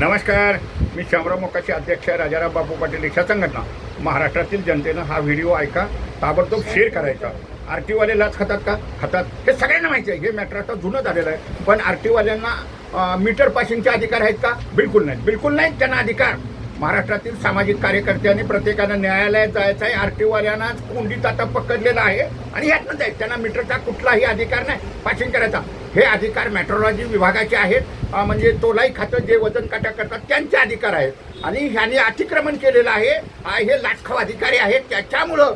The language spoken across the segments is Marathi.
नमस्कार. मी शामराव मोकाचे अध्यक्ष राजाराम बापू पाटील रिक्षा संघटना. महाराष्ट्रातील जनतेनं हा व्हिडिओ ऐका ताबडतोब शेअर करायचा. आर टीवाले लाच खातात का? खातात. हे सगळ्यांना माहिती आहे. हे मॅटर आता जुनं झालेलं आहे. पण आर टीवाल्यांना मीटर पासिंगचे अधिकार आहेत का? बिलकुल नाही बिलकुल नाहीत त्यांना अधिकार. महाराष्ट्रातील सामाजिक कार्यकर्त्यांनी प्रत्येकानं न्यायालयात जायचं आहे. आर टीवाल्यांना कोंडीत आता पकडलेलं आहे. आणि यातनं जायचं त्यांना मीटरचा कुठलाही अधिकार नाही. पासिंग करायचा. हे अधिकार मेट्रोलॉजी विभागाचे आहेत. म्हणजे तोलाई खातं जे वजन काट्या करतात त्यांचे अधिकार आहेत. आणि ह्याने अतिक्रमण केलेलं आहे. हे लाटखाव अधिकारी आहेत. त्याच्यामुळं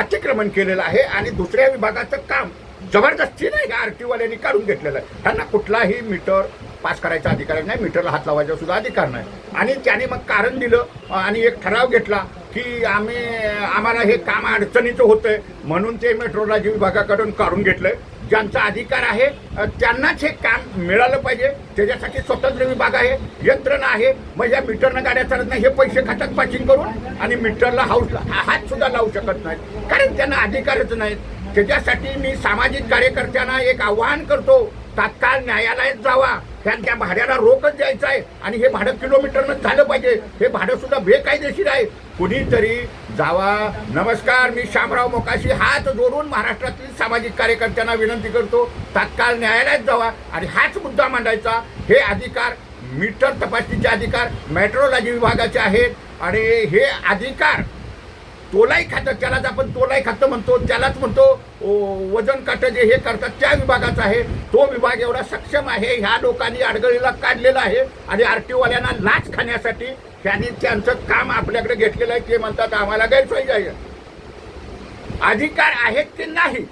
अतिक्रमण केलेलं आहे. आणि दुसऱ्या विभागाचं काम जबरदस्तीने ह्या आर टीवाल्यांनी काढून घेतलेलं आहे. त्यांना कुठलाही मीटर पास करायचा अधिकार नाही. मीटरला हात लावायचा सुद्धा अधिकार नाही. आणि त्याने मग कारण दिलं. आणि एक ठराव घेतला. की आम्ही आम्हाला हे काम अडचणीचं होतंय. म्हणून ते मेट्रोलॉजी विभागाकडून काढून घेतलंय. ज्यांचा अधिकार आहे त्यांनाच हे काम मिळालं पाहिजे. त्याच्यासाठी स्वतंत्र विभाग आहे यंत्रणा आहे. मग या मीटरनं गाड्या चालत नाही हे पैसे खात्यात पाचिंग करून आणि मीटरला हाऊसला हात सुद्धा लावू शकत नाहीत. कारण त्यांना अधिकारच नाहीत. त्याच्यासाठी मी सामाजिक कार्यकर्त्यांना एक आवाहन करतो. तात्काळ न्यायालयात जावा. कारण त्या भाड्याला रोखच द्यायचं आहे. आणि हे भाडं किलोमीटरनं झालं पाहिजे. हे भाडं सुद्धा बेकायदेशीर आहे. कुणीतरी जावा. नमस्कार मी शामराव मोकाशी. हात जोडून महाराष्ट्रातील सामाजिक कार्यकर्त्यांना विनंती करतो तात्काळ न्यायालयात जावा. आणि हाच मुद्दा मांडायचा. हे अधिकार मीटर तपासणीचे अधिकार मेट्रोलॉजी विभागाचे आहेत. आणि हे अधिकार तोलाही खातं त्यालाच आपण तोलाही खातं म्हणतो त्यालाच म्हणतो वजन काटं जे हे करतात त्या विभागाचा आहे. तो विभाग एवढा सक्षम आहे ह्या लोकांनी अडगळीला काढलेला आहे आणि आर टी ओवाल्यांना लाच खाण्यासाठी त्यांनी त्यांचं काम आपल्याकडे घेतलेलं आहे. ते म्हणतात आम्हाला गैरसोय जाईल. अधिकार आहेत की नाही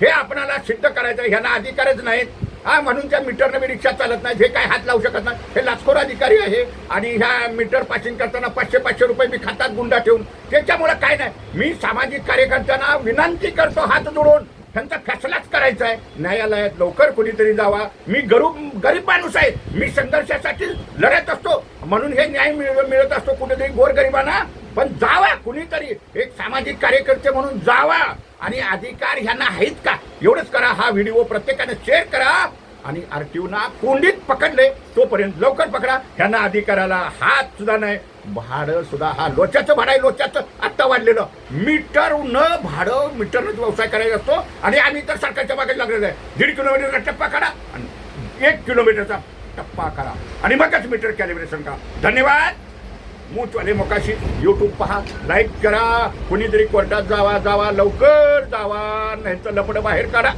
हे आपणाला सिद्ध करायचं आहे. ह्यांना अधिकारच नाहीत. हा म्हणून त्या मीटरनं मी रिक्षा चालत नाही हे काय हात लावू शकत नाही? हे लाचखोर अधिकारी आहे. आणि ह्या मीटर पासिंग करताना पाचशे पाचशे रुपये मी खातात गुंडा ठेवून त्याच्यामुळे काय नाही. मी सामाजिक कार्यकर्त्यांना विनंती करतो हात जोडून त्यांचा फैसलाच करायचा आहे. न्यायालयात लवकर कुणीतरी जावा. मी गरीब गरीब माणूस आहे. मी संघर्षासाठी लढत असतो. म्हणून हे न्याय मिळ मिळत असतो कुठेतरी गोरगरिबांना. पण जावा कुणीतरी. एक सामाजिक कार्यकर्ते म्हणून जावा. आणि अधिकार ह्यांना आहेत का? एवढंच करा हा व्हिडिओ प्रत्येकाने शेअर करा आणि आरटीओना कोंडीत पकडले तोपर्यंत लवकर पकडा. ह्यांना अधिकाराला हात सुद्धा नाही. भाडं सुद्धा हा लोच्याचं भाडं आहे लोच्याचं. आत्ता वाढलेलं. मीटर न भाडं मीटरनंच व्यवसाय करायचा असतो. आणि आम्ही तर सरकारच्या मागे लागलेलं आहे. दीड किलोमीटरचा टप्पा काढा आणि एक किलोमीटरचा टप्पा करा आणि मगच मीटर कॅलिब्रेशन करा. धन्यवाद. मूचवाले मोकाशी. यूट्यूब पहा. लाईक करा. कुणीतरी कोर्टात जावा जावा. लवकर जावा. नाही तर लपडं बाहेर काढा.